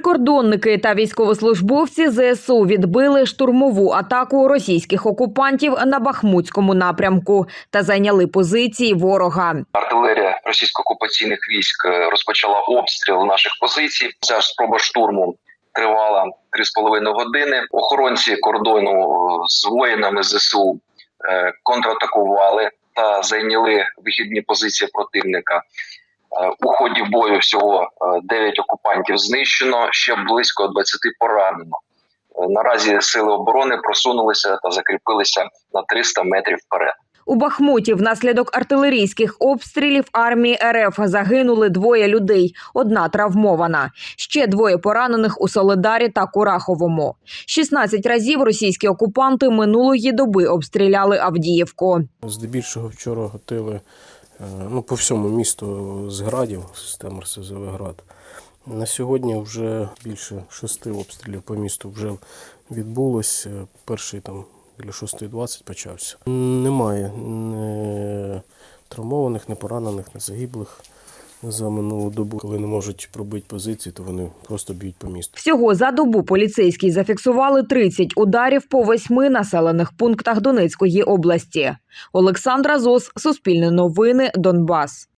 Прикордонники та військовослужбовці ЗСУ відбили штурмову атаку російських окупантів на Бахмутському напрямку та зайняли позиції ворога. Артилерія російсько-окупаційних військ е, розпочала обстріл наших позицій. Ця спроба штурму тривала 3,5 години. Охоронці кордону е, з воїнами ЗСУ е, контратакували та зайняли вихідні позиції противника. Е, У ході бою всього 9 окупантів знищено, ще близько 20 поранено. Е, Наразі сили оборони просунулися та закріпилися на 300 метрів вперед. У Бахмуті внаслідок артилерійських обстрілів армії РФ загинули двоє людей. Одна травмована. Ще двоє поранених у Соледарі та Кураховому. 16 разів російські окупанти минулої доби обстріляли Авдіївку. Здебільшого вчора готили е, ну, по всьому місту з градів, система РСЗВ град. На сьогодні вже більше шести обстрілів по місту вже відбулось. Е, Перший там біля 6.20 почався. Немає не травмованих, не поранених, не загиблих за минулу добу. Коли не можуть пробити позиції, то вони просто б'ють по місту. Всього за добу поліцейські зафіксували 30 ударів по восьми населених пунктах Донецької області. Олександра Зос, Суспільне новини, Донбас.